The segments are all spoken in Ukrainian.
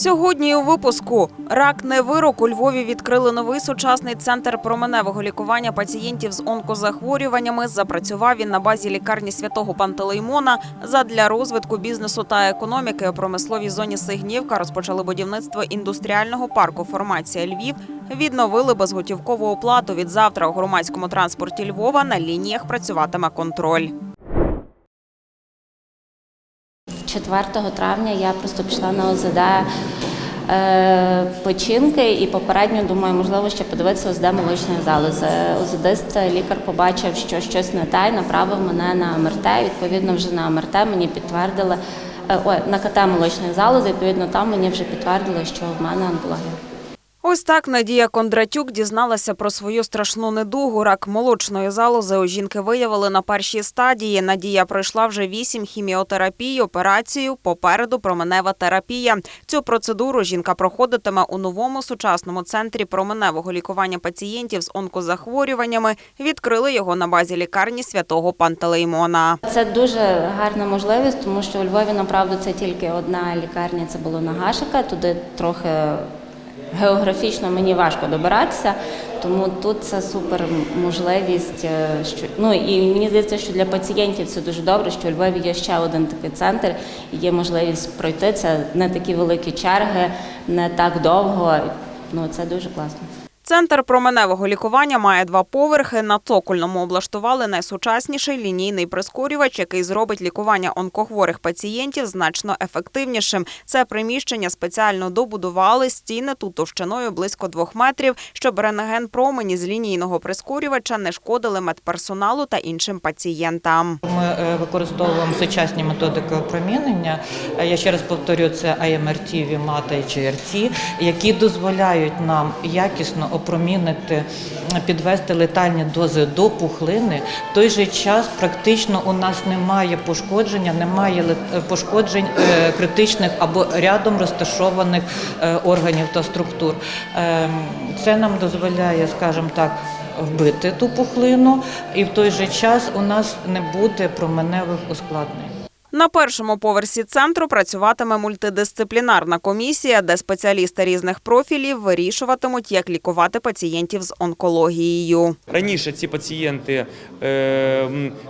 Сьогодні у випуску рак не вирок у Львові відкрили новий сучасний центр променевого лікування пацієнтів з онкозахворюваннями. Запрацював він на базі лікарні святого Пантелеймона. Задля розвитку бізнесу та економіки у промисловій зоні Сигнівка розпочали будівництво індустріального парку Формація Львів. Відновили безготівкову оплату. Від завтра у громадському транспорті Львова на лініях працюватиме контроль. 4 травня я просто пішла на ОЗД е, печінки і попередньо думаю, можливо, ще подивитися ОЗД молочної залози. ОЗДист лікар побачив, що щось не те, і направив мене на МРТ. Відповідно, вже на МРТ мені підтвердили е, ой, на КТ молочної залози. Відповідно, там мені вже підтвердили, що в мене онкологія. Ось так Надія Кондратюк дізналася про свою страшну недугу. Рак молочної залози у жінки виявили на першій стадії. Надія пройшла вже вісім хіміотерапій, операцію. Попереду променева терапія. Цю процедуру жінка проходитиме у новому сучасному центрі променевого лікування пацієнтів з онкозахворюваннями. Відкрили його на базі лікарні святого Пантелеймона. Це дуже гарна можливість, тому що у Львові направду це тільки одна лікарня. Це було на Гашика. Туди трохи географічно мені важко добиратися, тому тут це супер можливість. е, Що ну і мені здається, що для пацієнтів це дуже добре, що у Львові є ще один такий центр, і є можливість пройти. Це не такі великі черги, не так довго. Ну це дуже класно. Центр променевого лікування має два поверхи. На цокольному облаштували найсучасніший лінійний прискорювач, який зробить лікування онкохворих пацієнтів значно ефективнішим. Це приміщення спеціально добудували стіни тут товщиною близько двох метрів, щоб рентген промені з лінійного прискорювача не шкодили медперсоналу та іншим пацієнтам. Ми е, використовуємо сучасні методики опромінення. Е, Я ще раз повторю, це IMRT, VMATA і GRT, які дозволяють нам якісно опромінити, підвести летальні дози до пухлини. В той же час практично у нас немає пошкодження, немає е, пошкоджень е, критичних або рядом розташованих е, органів та структур. Ем, Це нам дозволяє, скажімо так, вбити ту пухлину, і в той же час у нас не буде променевих ускладнень. На першому поверсі центру працюватиме мультидисциплінарна комісія, де спеціалісти різних профілів вирішуватимуть, як лікувати пацієнтів з онкологією. Раніше ці пацієнти е,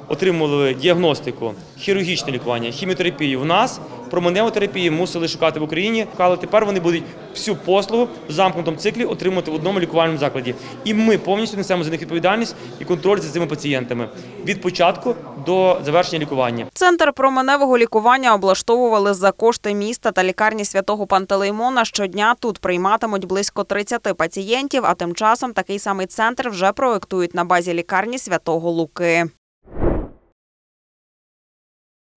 отримували діагностику, хірургічне лікування, хіміотерапію в нас. Променеву терапію мусили шукати в Україні, але тепер вони будуть всю послугу в замкнутому циклі отримувати в одному лікувальному закладі. І ми повністю несемо за них відповідальність і контроль за цими пацієнтами від початку до завершення лікування. Центр променевого лікування облаштовували за кошти міста та лікарні святого Пантелеймона. Щодня тут прийматимуть близько 30 пацієнтів. А тим часом такий самий центр вже проектують на базі лікарні святого Луки.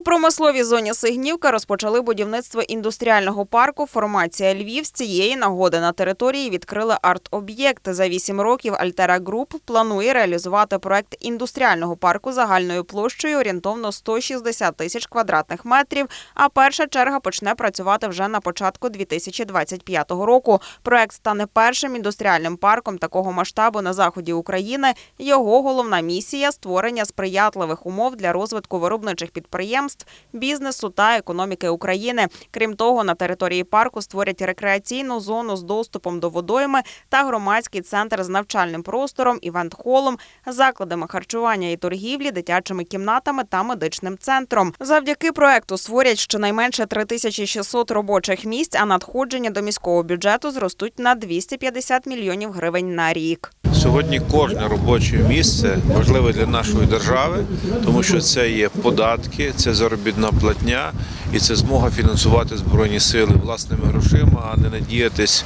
У промисловій зоні Сигнівка розпочали будівництво індустріального парку Формація Львів. З цієї нагоди на території відкрили арт-об'єкт. За вісім років Альтера Груп планує реалізувати проект індустріального парку загальною площею орієнтовно 160 тисяч квадратних метрів. А перша черга почне працювати вже на початку 2025 року. Проект стане першим індустріальним парком такого масштабу на заході України. Його головна місія створення сприятливих умов для розвитку виробничих підприємств, бізнесу та економіки України. Крім того, на території парку створять рекреаційну зону з доступом до водойми та громадський центр з навчальним простором, івент-холом, закладами харчування і торгівлі, дитячими кімнатами та медичним центром. Завдяки проекту створять щонайменше 3600 робочих місць, а надходження до міського бюджету зростуть на 250 мільйонів гривень на рік. Сьогодні кожне робоче місце важливе для нашої держави, тому що це є податки, це заробітна платня і це змога фінансувати збройні сили власними грошима, а не надіятись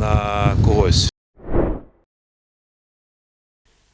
на когось.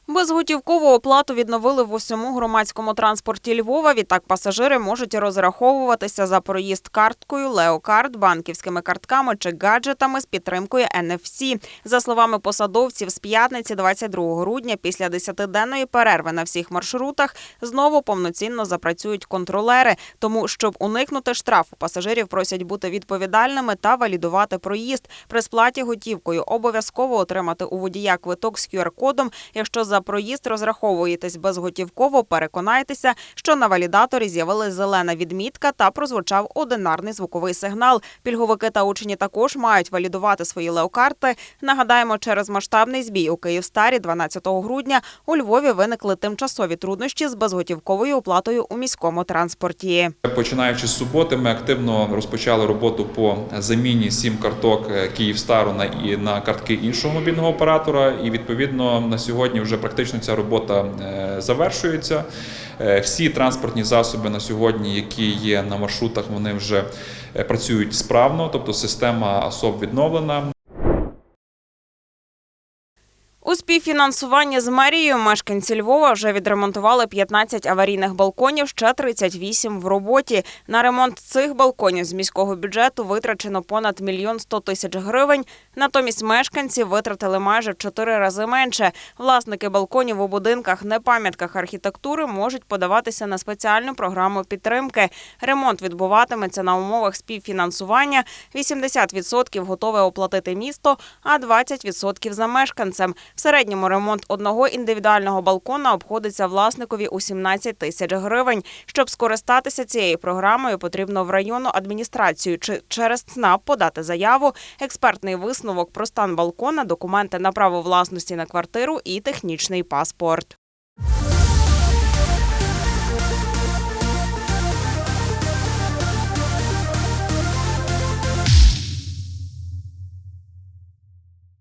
Безготівкову оплату відновили в усьому громадському транспорті Львова. Відтак пасажири можуть розраховуватися за проїзд карткою, леокарт, банківськими картками чи гаджетами з підтримкою NFC. За словами посадовців, з п'ятниці 22 грудня, після 10-денної перерви на всіх маршрутах, знову повноцінно запрацюють контролери. Тому, щоб уникнути штрафу, пасажирів просять бути відповідальними та валідувати проїзд. При сплаті готівкою обов'язково отримати у водія квиток з QR-кодом. Якщо за за проїзд розраховуєтесь безготівково, переконайтеся, що на валідаторі з'явилась зелена відмітка та прозвучав одинарний звуковий сигнал. Пільговики та учні також мають валідувати свої леокарти. Нагадаємо, через масштабний збій у Київстарі 12 грудня у Львові виникли тимчасові труднощі з безготівковою оплатою у міському транспорті. Починаючи з суботи, ми активно розпочали роботу по заміні сім карток е, Київстару на на картки іншого мобільного оператора. І відповідно на сьогодні вже практично ця робота е, завершується. Е, Всі транспортні засоби на сьогодні, які є на маршрутах, вони вже е, працюють справно, тобто система особ відновлена. У співфінансуванні з мерією мешканці Львова вже відремонтували 15 аварійних балконів, ще 38 в роботі. На ремонт цих балконів з міського бюджету витрачено понад мільйон сто тисяч гривень. Натомість мешканці витратили майже в чотири рази менше. Власники балконів у будинках не пам'ятках архітектури можуть подаватися на спеціальну програму підтримки. Ремонт відбуватиметься на умовах співфінансування. 80% готове оплатити місто, а 20% за мешканцем. В середньому ремонт одного індивідуального балкона обходиться власникові у 17 тисяч гривень. Щоб скористатися цією програмою, потрібно в районну адміністрацію чи через ЦНАП подати заяву, експертний висновок про стан балкона, документи на право власності на квартиру і технічний паспорт.